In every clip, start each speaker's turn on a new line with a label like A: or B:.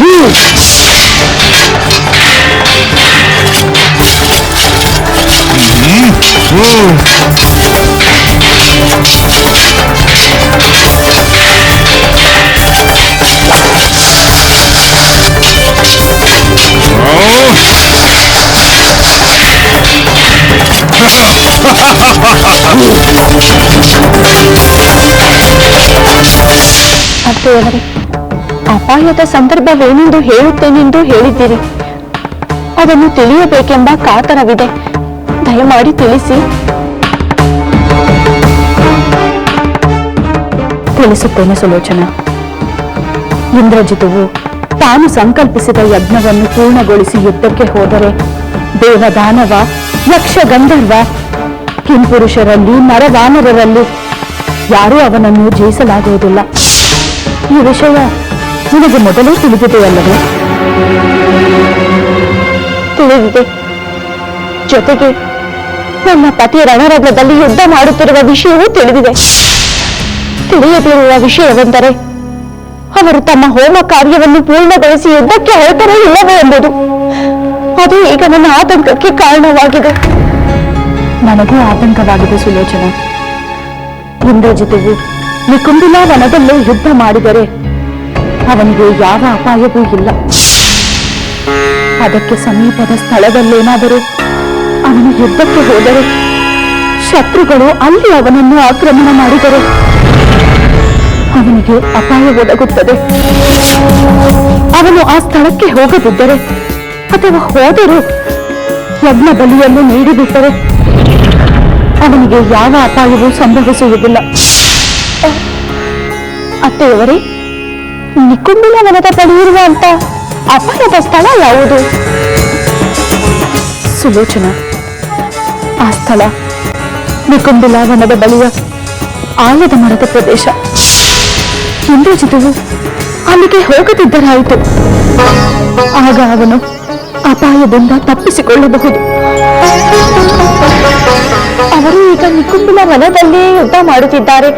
A: 음. 음. ಅಪಾಯದ ಸಂದರ್ಭವೇನೆಂದು ಹೇಳುತ್ತೇನೆಂದು ಹೇಳಿದ್ದೀರಿ. ಅದನ್ನು ತಿಳಿಯಬೇಕೆಂಬ ಕಾತರವಿದೆ. ದಯಮಾಡಿ ತಿಳಿಸಿ. ತಿಳಿಸುತ್ತೇನೆ ಸುಲೋಚನಾ. ಇಂದ್ರಜಿತುವು ತಾನು ಸಂಕಲ್ಪಿಸಿದ ಯಜ್ಞವನ್ನು ಪೂರ್ಣಗೊಳಿಸಿ ಯುದ್ಧಕ್ಕೆ ಹೋದರೆ ದೇವದಾನವ ಯಕ್ಷ ಗಂಧರ್ವ ಕಿಂಪುರುಷರಲ್ಲಿ ನರವಾನರರಲ್ಲಿ ಯಾರೂ ಅವನನ್ನು ಜಯಿಸಲಾಗುವುದಿಲ್ಲ. ಈ ವಿಷಯ ನಿನಗೆ ಮೊದಲೇ ತಿಳಿದಿದೆಯಲ್ಲವೇ? ತಿಳಿದಿದೆ. ಜೊತೆಗೆ ನನ್ನ ಪತಿ ರಣರಂಗದಲ್ಲಿ ಯುದ್ಧ ಮಾಡುತ್ತಿರುವ ವಿಷಯವೂ ತಿಳಿದಿದೆ. ತಿಳಿಯದಿರುವ ವಿಷಯವೆಂದರೆ ಅವರು ತಮ್ಮ ಹೋಮ ಕಾರ್ಯವನ್ನು ಪೂರ್ಣಗೊಳಿಸಿ ಯುದ್ಧಕ್ಕೆ ಹೇಳ್ತಾರೆ ಇಲ್ಲವೇ ಎಂಬುದು. ಅದು ಈಗ ನನ್ನ ಆತಂಕಕ್ಕೆ ಕಾರಣವಾಗಿದೆ. ನನಗೂ ಆತಂಕವಾಗಿದೆ ಸುಲೋಚನಾ. ಜೊತೆಗೂ ನಿಕುಂಬಿಲ ವನದಲ್ಲೇ ಯುದ್ಧ ಮಾಡಿದರೆ ಅವನಿಗೆ ಯಾವ ಅಪಾಯವೂ ಇಲ್ಲ. ಅದಕ್ಕೆ ಸಮೀಪದ ಸ್ಥಳದಲ್ಲೇನಾದರೂ ಅವನು ಯುದ್ಧಕ್ಕೆ ಹೋದರೆ ಶತ್ರುಗಳು ಅಲ್ಲಿ ಅವನನ್ನು ಆಕ್ರಮಣ ಮಾಡಿದರೆ ಅವನಿಗೆ ಅಪಾಯ ಒದಗುತ್ತದೆ. ಅವನು ಆ ಸ್ಥಳಕ್ಕೆ ಹೋಗದಿದ್ದರೆ ಅಥವಾ ಹೋದರೂ ಯಜ್ಞ ಬಲಿಯನ್ನು ನೀಡಿಬಿಟ್ಟರೆ ಅವನಿಗೆ ಯಾವ ಅಪಾಯವೂ ಸಂಭವಿಸುವುದಿಲ್ಲ. ಅತ್ತೆಯವರೇ, ನಿಕುಂಬಿನ ವನದ ಬಳಿ ಇರುವಂತ ಅಪಾಯದ ಸ್ಥಳ ಯಾವುದು? ಸುಲೋಚನ, ಆ ಸ್ಥಳ ನಿಕುಂಬಿಲ ವನದ ಬಳಿಯ ಆಲದ ಮರದ ಪ್ರದೇಶ. ಇಂದ್ರಜಿತುವು ಅಲ್ಲಿಗೆ ಹೋಗದಿದ್ದರಾಯಿತು. ಆಗ ಅವನು ಅಪಾಯದಿಂದ ತಪ್ಪಿಸಿಕೊಳ್ಳಬಹುದು. ಅವರು ಮನದಲ್ಲಿ ಯುದ್ಧ ಮಾಡುತ್ತಿದ್ದಾರೆ.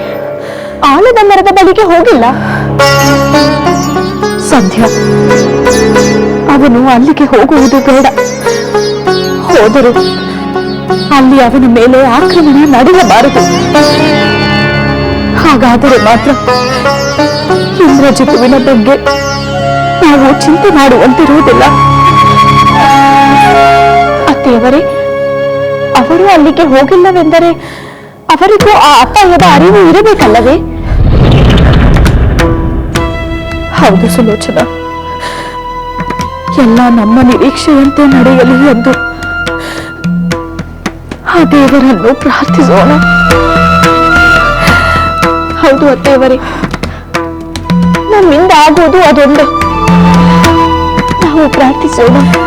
A: ಆಲದ ಮರದ ಬಳಿಗೆ ಹೋಗಿಲ್ಲ. ಸಂಧ್ಯಾ, ಅವನು ಅಲ್ಲಿಗೆ ಹೋಗುವುದು ಬೇಡ. ಹೋದರು ಅಲ್ಲಿ ಅವನ ಮೇಲೆ ಆಕ್ರಮಣ ನಡೆಯಬಾರದು. ಹಾಗಾದರೆ ಮಾತ್ರ ಇಂದ್ರಜಿತುವಿನ ಬಗ್ಗೆ ನಾವು ಚಿಂತೆ ಮಾಡುವಂತಿರುವುದಿಲ್ಲ. ಅತ್ತೆಯವರೇ ಅವರು ಅಲ್ಲಿಗೆ ಹೋಗಿಲ್ಲವೆಂದರೆ ಅವರಿಗೂ ಆ ಅಪಾಯದ ಅರಿವು ಇರಬೇಕಲ್ಲವೇ? ಹೌದು ಸುಲೋಚನ. ಎಲ್ಲ ನಮ್ಮ ನಿರೀಕ್ಷೆಯಂತೆ ನಡೆಯಲಿ ಎಂದು ಆ ದೇವರನ್ನು ಪ್ರಾರ್ಥಿಸೋಣ. ಹೌದು ಅತ್ತೆಯವರೇ, ನಮ್ಮಿಂದ ಆಗೋದು ಅದೊಂದು. ನಾವು ಪ್ರಾರ್ಥಿಸೋಣ.